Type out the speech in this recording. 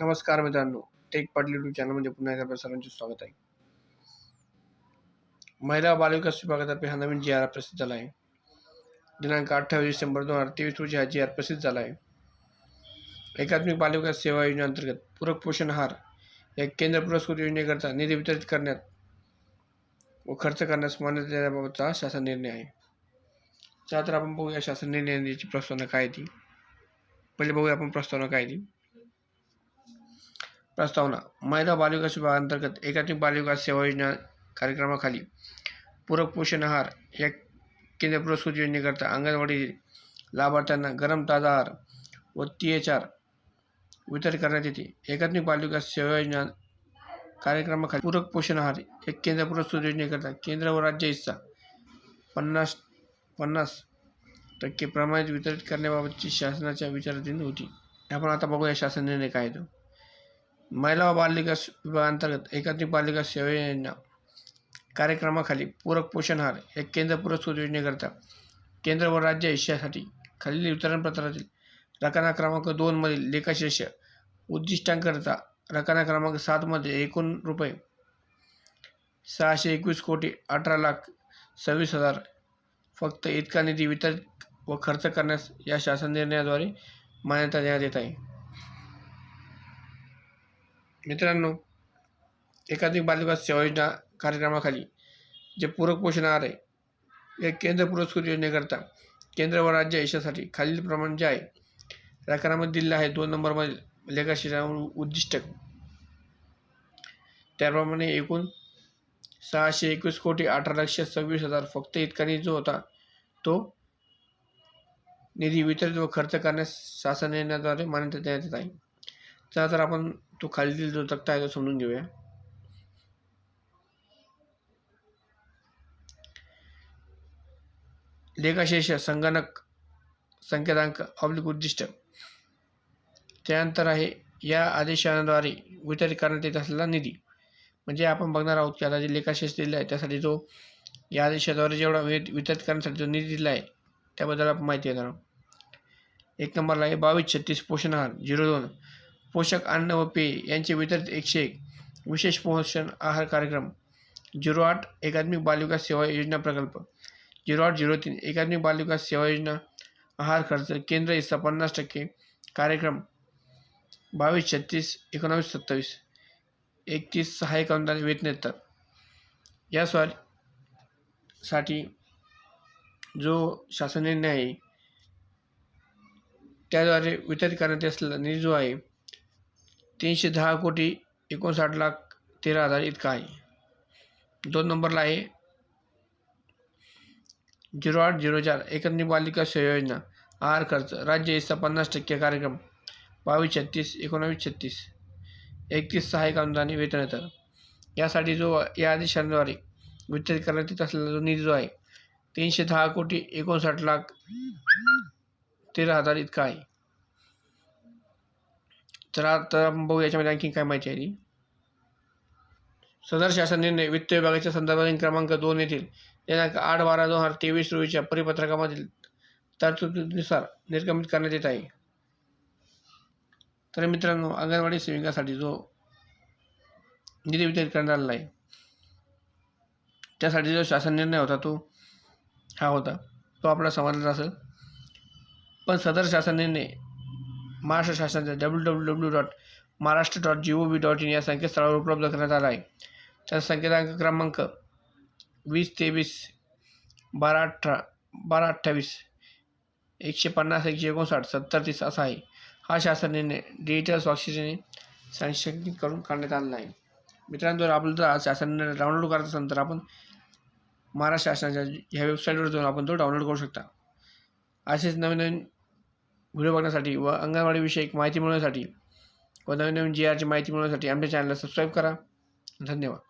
नमस्कार मित्रांनो take Patil YouTube चॅनलमध्ये पुन्हा एकदा आपल्या सर्वांचे स्वागत आहे. महिला बालविकास विभागातर्फे हा नवीन जी आर प्रसिद्ध झाला आहे. दिनांक अठ्ठावीस डिसेंबर दोन हजार तेवीस रोजी हा जी आर प्रसिद्ध झाला आहे. एकात्मिक बालविकास सेवा योजनेअंतर्गत पूरक पोषण आहार या केंद्र पुरस्कृत योजनेकरता निधी वितरित करण्यात व खर्च करण्यास मान्यता देण्याबाबतचा शासन निर्णय आहे. चला तर आपण बघूया शासन निर्णयाची प्रस्तावना काय ती. पहिले बघूया आपण प्रस्तावना काय ती. प्रस्तावना. महिला बालविकास विभागांतर्गत एकात्मिक बालविकास सेवा योजना कार्यक्रमाखाली पूरक पोषण आहार या केंद्र पुरस्कृत योजनेकरता अंगणवाडी लाभार्थ्यांना गरम ताजा आहार व टी एच आर वितरित करण्यात येते. एकात्मिक बालविकास सेवा योजना कार्यक्रमाखाली पूरक पोषण आहार या केंद्र पुरस्कृत योजनेकरता केंद्र व राज्य हिस्सा पन्नास पन्नास टक्के प्रमाणित वितरित करण्याबाबतची शासनाच्या विचाराधीन होती. आपण आता बघूया शासन निर्णय काय येतो. महिला व बालविकास विभागांतर्गत एकात्मिक बालिका सेवा योजना कार्यक्रमाखाली पूरक पोषण आहार हे केंद्र पुरस्कृत योजनेकरता केंद्र व राज्य हिश्यासाठी खालील वितरणपत्रातील रकाना क्रमांक दोनमधील लेखाशीर्ष उद्दिष्टांकरता रकाना क्रमांक सातमध्ये एकूण रुपये सहाशे एकवीस कोटी अठरा लाख सव्वीस हजार फक्त इतका निधी वितरित व खर्च करण्यास या शासन निर्णयाद्वारे मान्यता देण्यात येत आहे. मित्रांनो एकाधिक बालविकास सेवा योजना कार्यक्रमाखाली जे पूरक पोषण आहार आहे या केंद्र पुरस्कृत योजनेकरता केंद्र व राज्य यशासाठी खालील प्रमाण जे आहे राखणामध्ये दिलेलं आहे. दोन नंबरमध्ये लेखाशिरा उद्दिष्ट त्याप्रमाणे एकूण सहाशे एकवीस कोटी अठरा लक्ष सव्वीस हजार फक्त इतका निधी जो होता तो निधी वितरित व खर्च करण्यास शासन निर्णयाद्वारे मान्यता देण्यात येत आहे. चला तर आपण तो खालील जो तक्ता आहे तो समजून घेऊया. लेखाशेष संगणक संकेतांक ऑब्लिक उद्दिष्ट. त्यानंतर आहे या आदेशाद्वारे वितरित करण्यात येत असलेला निधी. म्हणजे आपण बघणार आहोत की आता जे लेखाशेष दिलेला आहे त्यासाठी जो या आदेशाद्वारे जेवढा वित वितरित करण्यासाठी जो निधी दिला आहे त्याबद्दल आपण माहिती येणार आहोत. एक नंबरला आहे बावीस छत्तीस पोषण आहार झिरो दोन. पोषक अन्न व पेय यांचे वितरित एकशे एक विशेष पोषण आहार कार्यक्रम. झिरो आठ एकात्मिक बालविकास सेवा योजना प्रकल्प. झिरो आठ झिरो तीन एकात्मिक बालविकास सेवा योजना आहार खर्च केंद्र हिस्सा पन्नास टक्के कार्यक्रम बावीस छत्तीस एकोणावीस सत्तावीस एकतीस सहाय्यक अनुदान वेतनेत्तर या स्वारसाठी जो शासन निर्णय आहे त्याद्वारे वितरित करण्यात असलेला निधी जो आहे तीनशे दहा कोटी एकोणसाठ लाख तेरा हजार इतका आहे. दोन नंबरला आहे. झिरो आठ झिरो चार एकत्रित बालिका योजना आहार खर्च राज्य हिस्सा पन्नास टक्के कार्यक्रम बावीस छत्तीस एकोणावीस छत्तीस एकतीस सहाय्यक अनुदान वेतनेतर यासाठी जो या आदेशांद्वारे वितरित करण्यात येत असलेला जो निधी जो आहे तीनशे दहा कोटी एकोणसाठ लाख तेरा हजार इतका आहे. तर आता बघू याच्यामध्ये आणखी काय माहिती आहे ती. सदर शासन निर्णय वित्त विभागाच्या संदर्भातील क्रमांक दोन येथील दिनांक आठ बारा दोन हजार तेवीस रोजीच्या परिपत्रकामधील तरतुदीनुसार निर्गमित करण्यात येत आहे. तर मित्रांनो अंगणवाडी सेविकासाठी जो निधी वितरित करण्यात आलेला आहे त्यासाठी जो शासन निर्णय होता तो हा होता. तो आपला समजला असेल. पण सदर शासन निर्णय महाराष्ट्र शासनाच्या W W W dot Maharashtra dot G O V dot in या संकेतस्थळावर उपलब्ध करण्यात आला आहे. त्या संकेतांक क्रमांक वीस तेवीस बारा अठरा बारा अठ्ठावीस एकशे पन्नास एकशे एकोणसाठ सत्तर तीस असा आहे. हा शासन निर्णय डिजिटल स्वाक्षरीने संशोधित करून काढण्यात आलेला आहे. मित्रांनो जर आपलं जर शासन निर्णय डाउनलोड करायचा असेल तर आपण महाराष्ट्र शासनाच्या ह्या वेबसाईटवर जाऊन आपण तो डाउनलोड करू शकता. असेच नवीन नवीन व्हिडिओ बघण्यासाठी व अंगणवाडीविषयी माहिती मिळवण्यासाठी व नवीन नवीन जी आरची माहिती मिळवण्यासाठी आमच्या चॅनलला सबस्क्राईब करा. धन्यवाद.